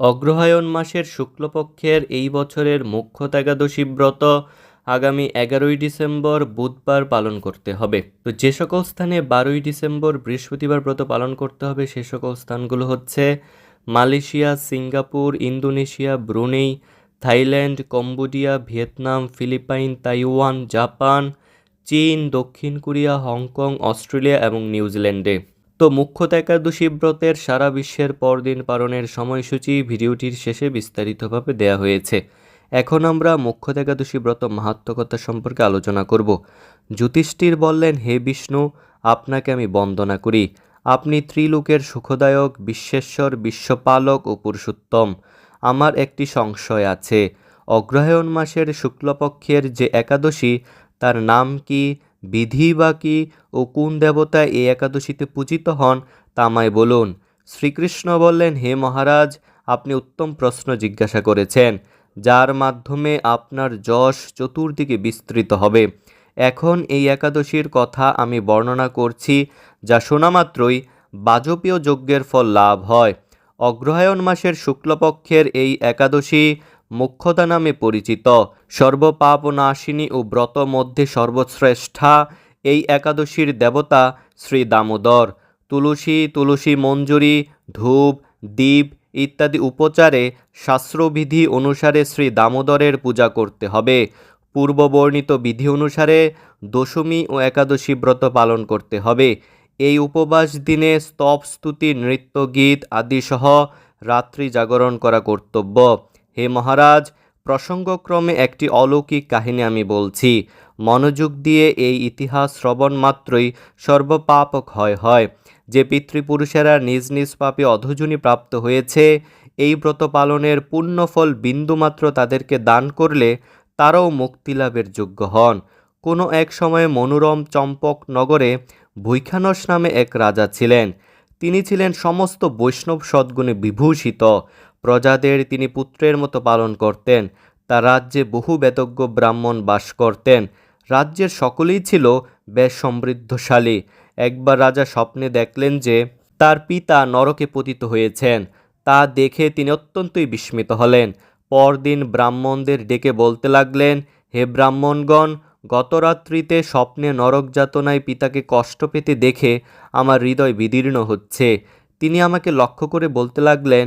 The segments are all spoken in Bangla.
অগ্রহায়ণ মাসের শুক্লপক্ষের এই বছরের মুখ্য একাদশী ব্রত আগামী এগারোই ডিসেম্বর বুধবার পালন করতে হবে। তো যে সকল স্থানে বারোই ডিসেম্বর বৃহস্পতিবার ব্রত পালন করতে হবে, সে সকল স্থানগুলো হচ্ছে Malaysia, Singapore, Indonesia, Brunei, Thailand, Cambodia, Vietnam, Philippines, Taiwan, Japan, চীন, দক্ষিণ কোরিয়া, হংকং, অস্ট্রেলিয়া এবং নিউজিল্যান্ডে। তো মুখ্য একাদশী ব্রতের সারা বিশ্বের পরদিন পালনের সময়সূচি ভিডিওটির শেষে বিস্তারিতভাবে দেয়া হয়েছে। এখন আমরা মুখ্য একাদশী ব্রত মাহাত্মকতা সম্পর্কে আলোচনা করব। জ্যোতিষ্ঠির বললেন, হে বিষ্ণু, আপনাকে আমি বন্দনা করি। আপনি ত্রিলোকের সুখদায়ক, বিশ্বেশ্বর, বিশ্বপালক ও পুরুষোত্তম। আমার একটি সংশয় আছে। অগ্রহায়ণ মাসের শুক্লপক্ষের যে একাদশী, তার নাম কি? বিধি বা কি ও কোন দেবতা এই একাদশীতে পূজিত হন, তা আমায় বলুন। শ্রীকৃষ্ণ বললেন, হে মহারাজ, আপনি উত্তম প্রশ্ন জিজ্ঞাসা করেছেন, যার মাধ্যমে আপনার যশ চতুর্দিকে বিস্তৃত হবে। এখন এই একাদশীর কথা আমি বর্ণনা করছি, যা শোনামাত্রই বাজপীয় যজ্ঞের ফল লাভ হয়। অগ্রহায়ণ মাসের শুক্লপক্ষের এই একাদশী মুখ্যতা নামে পরিচিত। সর্বপাপ নাশিনী ও ব্রত মধ্যে সর্বশ্রেষ্ঠা এই একাদশীর দেবতা শ্রী দামোদর। তুলসী তুলসী মঞ্জুরি, ধূপ দ্বীপ ইত্যাদি উপচারে শাস্ত্রবিধি অনুসারে শ্রী দামোদরের পূজা করতে হবে। পূর্ববর্ণিত বিধি অনুসারে দশমী ও একাদশী ব্রত পালন করতে হবে। এই উপবাস দিনে স্তব, স্তুতি, নৃত্য, গীত আদি সহ রাত্রি জাগরণ করা কর্তব্য। হে মহারাজ, প্রসঙ্গক্রমে একটি অলৌকিক কাহিনী আমি বলছি। মনোযোগ দিয়ে এই ইতিহাস শ্রবণ মাত্রই সর্বপাপ ক্ষয় হয়। যে পিতৃপুরুষেরা নিজ নিজ পাপে অধজনী প্রাপ্ত হয়েছে, এই ব্রত পালনের পুণ্যফল বিন্দুমাত্র তাদেরকে দান করলে তারাও মুক্তিলাভের যোগ্য হন। কোনো এক সময়ে মনোরম চম্পক নগরে ভৈখানস নামে এক রাজা ছিলেন। তিনি ছিলেন সমস্ত বৈষ্ণব সদ্গুণে বিভূষিত। প্রজাদের তিনি পুত্রের মতো পালন করতেন। তার রাজ্যে বহু বেতজ্ঞ ব্রাহ্মণ বাস করতেন। রাজ্যের সকলেই ছিল বেশ সমৃদ্ধশালী একবার রাজা স্বপ্নে দেখলেন যে, তার পিতা নরকে পতিত হয়েছেন। তা দেখে তিনি অত্যন্তই বিস্মিত হলেন। পরদিন ব্রাহ্মণদের ডেকে বলতে লাগলেন, হে ব্রাহ্মণগণ গত রাত্রিতে স্বপ্নে নরক যাতনায় পিতাকে কষ্ট পেতে দেখে আমার হৃদয় বিদীর্ণ হচ্ছে। তিনি আমাকে লক্ষ্য করে বলতে লাগলেন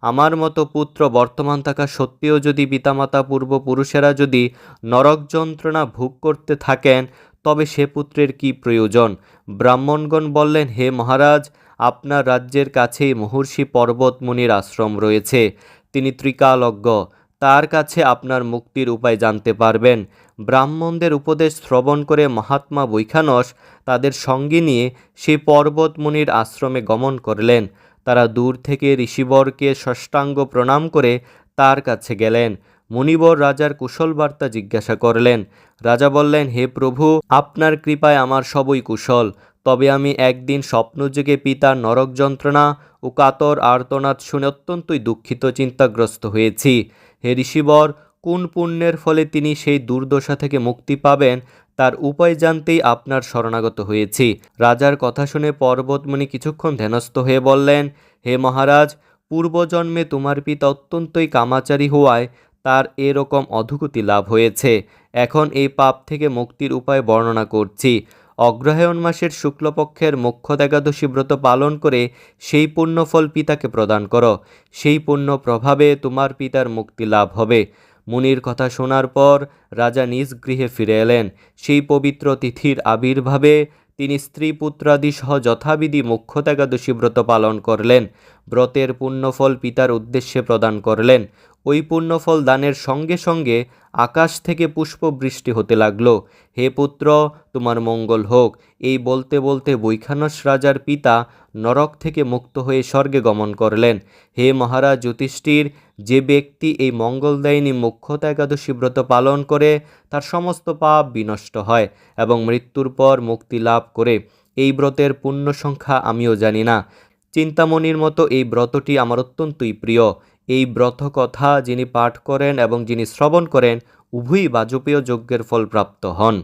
আমার মতো পুত্র বর্তমান থাকা সত্ত্বেও যদি পিতামাতা পূর্বপুরুষেরা যদি নরক যন্ত্রণা ভোগ করতে থাকেন, তবে সে পুত্রের কি প্রয়োজন? ব্রাহ্মণগণ বললেন, হে মহারাজ, আপনার রাজ্যের কাছেই মহর্ষি পর্বতমুনির আশ্রম রয়েছে। তিনি ত্রিকালজ্ঞ। তার কাছে আপনার মুক্তির উপায় জানতে পারবেন। ব্রাহ্মণদের উপদেশ শ্রবণ করে মহাত্মা বৈখানস তাদের সঙ্গে নিয়ে সেই পর্বতমুনির আশ্রমে গমন করলেন। তারা দূর থেকে ঋষিবরকে ষষ্ঠাঙ্গ প্রণাম করে তার কাছে গেলেন। মুনিবর রাজার কুশল বার্তা জিজ্ঞাসা করলেন, রাজা বললেন, হে প্রভু, আপনার কৃপায় আমার সবই কুশল। তবে আমি একদিন স্বপ্নযুগে পিতার নরক যন্ত্রণা ও কাতর আর্তনাদ শুনে অত্যন্তই দুঃখিত, চিন্তাগ্রস্ত হয়েছি। হে ঋষিবর, কোন পুণ্যের ফলে তিনি সেই দুর্দশা থেকে মুক্তি পাবেন তার উপায় জানতেই আপনার শরণাগত হয়েছি। রাজার কথা শুনে পর্বতমণি কিছুক্ষণ ধ্যানস্থ হয়ে বললেন, হে মহারাজ, পূর্বজন্মে তোমার পিতা অত্যন্তই কামাচারী হওয়ায় তার এরকম অধুগতি লাভ হয়েছে। এখন এই পাপ থেকে মুক্তির উপায় বর্ণনা করছি। অগ্রহায়ণ মাসের শুক্লপক্ষের একাদশী ব্রত পালন করে সেই পুণ্যফল পিতাকে প্রদান করো। সেই পুণ্য প্রভাবে তোমার পিতার মুক্তি লাভ হবে। মুনির কথা শোনার পর রাজা নিজ গৃহে ফিরে এলেন। সেই পবিত্র তিথির আবির্ভাবে তিনি স্ত্রী পুত্রাদি সহ যথাবিধি মুখ্য ত্যাগাদশী ব্রত পালন করলেন। ব্রতের পুণ্যফল পিতার উদ্দেশ্যে প্রদান করলেন। ওই পুণ্যফল দানের সঙ্গে সঙ্গে আকাশ থেকে পুষ্পবৃষ্টি হতে লাগল। হে পুত্র, তোমার মঙ্গল হোক। এই বলতে বলতে বৈখানস রাজার পিতা নরক থেকে মুক্ত হয়ে স্বর্গে গমন করলেন। হে মহারাজ যুধিষ্ঠির, যে ব্যক্তি এই মঙ্গলদায়িনী মুখ্যত একাদশী ব্রত পালন করে, তার সমস্ত পাপ বিনষ্ট হয় এবং মৃত্যুর পর মুক্তি লাভ করে। এই ব্রতের পূর্ণ সংখ্যা আমিও জানি না। চিন্তামণির মতো এই ব্রতটি আমার অত্যন্তই প্রিয়। এই ব্রত কথা যিনি পাঠ করেন এবং যিনি শ্রবণ করেন, উভয়ই বাজপেয় যজ্ঞের ফল প্রাপ্ত হন।